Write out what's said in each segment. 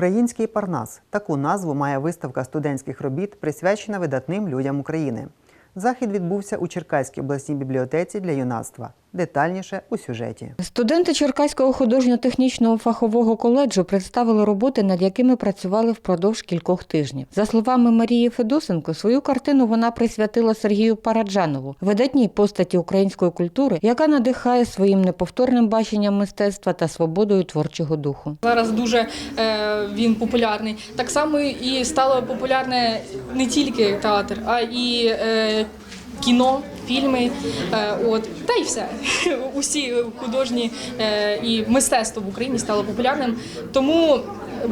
Український парнас таку назву має виставка студентських робіт, присвячена видатним людям України. Захід відбувся у Черкаській обласній бібліотеці для юнацтва. Детальніше у сюжеті. Студенти Черкаського художньо-технічного фахового коледжу представили роботи, над якими працювали впродовж кількох тижнів. За словами Марії Федосенко, свою картину вона присвятила Сергію Параджанову, видатній постаті української культури, яка надихає своїм неповторним баченням мистецтва та свободою творчого духу. Зараз дуже е, він популярний. Так само і стало популярне не тільки театр, а і е, кіно, фільми. Е, от та й все. Усі художні е, і мистецтво в Україні стало популярним. Тому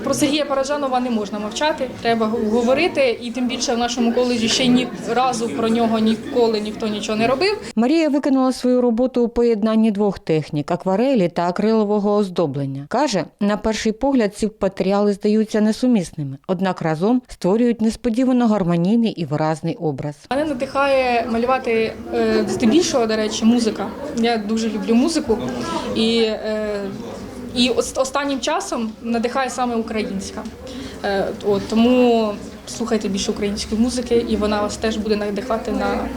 про Сергія Паражанова не можна мовчати. Треба говорити, і тим більше в нашому коледжі ще ні разу про нього ніколи ніхто нічого не робив. Марія виконала свою роботу у поєднанні двох технік акварелі та акрилового оздоблення. Каже, на перший погляд ці матеріали здаються несумісними, однак разом створюють несподівано гармонійний і виразний образ. Мене надихає малювати е, здебільшого, до речі, музика. Я дуже люблю музику. І, е, і останнім часом надихає саме українська. Е, тому слухайте більше української музики, і вона вас теж буде надихати на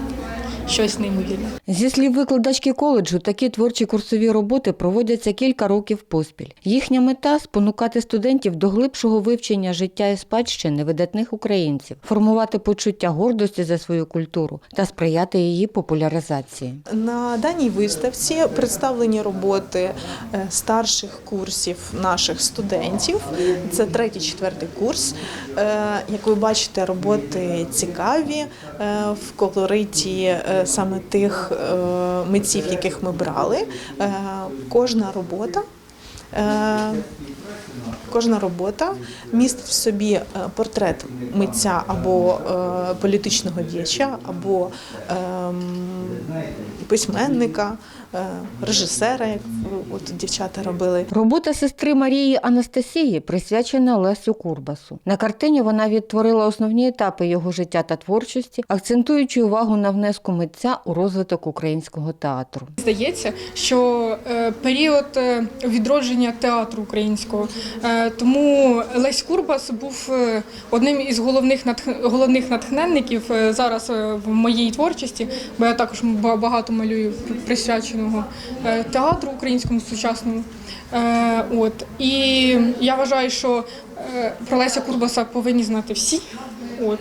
щось неймовірне. Зі слів викладачки коледжу, такі творчі курсові роботи проводяться кілька років поспіль. Їхня мета спонукати студентів до глибшого вивчення життя і спадщини видатних українців, формувати почуття гордості за свою культуру та сприяти її популяризації. На даній виставці представлені роботи е, старших курсів наших студентів. Це третій, четвертий курс. Е, Як ви бачите, роботи цікаві е, в колориті саме тих е, митців, яких ми брали. Е, Кожна робота. е, Кожна робота містить в собі портрет митця або політичного діяча, або ем, письменника, е, режисера, як от дівчата робили. Робота сестри Марії Анастасії присвячена Лесю Курбасу. На картині вона відтворила основні етапи його життя та творчості, акцентуючи увагу на внеску митця у розвиток українського театру. Здається, що е, період е, відродження театру українського, тому Лесь Курбас був одним із головних натх- головних натхненників зараз в моїй творчості, бо я також ба- багато малюю присвяченого е, театру українському сучасному. Е, От і я вважаю, що е, про Леся Курбаса повинні знати всі. От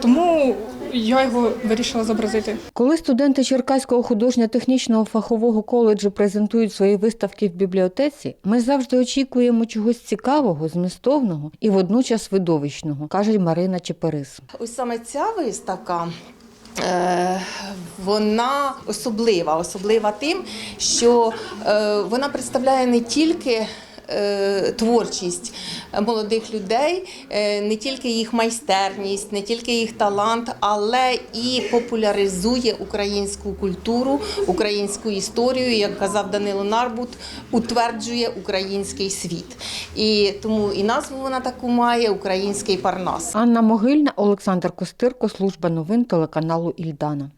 тому я його вирішила зобразити. Коли студенти Черкаського художньо-технічного фахового коледжу презентують свої виставки в бібліотеці, ми завжди очікуємо чогось цікавого, змістовного і водночас видовищного, каже Марина Чеперис. Ось саме ця виставка. Е, Вона особлива, особлива тим, що е, вона представляє не тільки творчість молодих людей, е, не тільки їх майстерність, не тільки їх талант, але і популяризує українську культуру, українську історію, як казав Данило Нарбут, утверджує український світ. І тому і назву вона таку має Український парнас. Анна Могильна, Олександр Костирко, служба новин телеканалу Ільдана.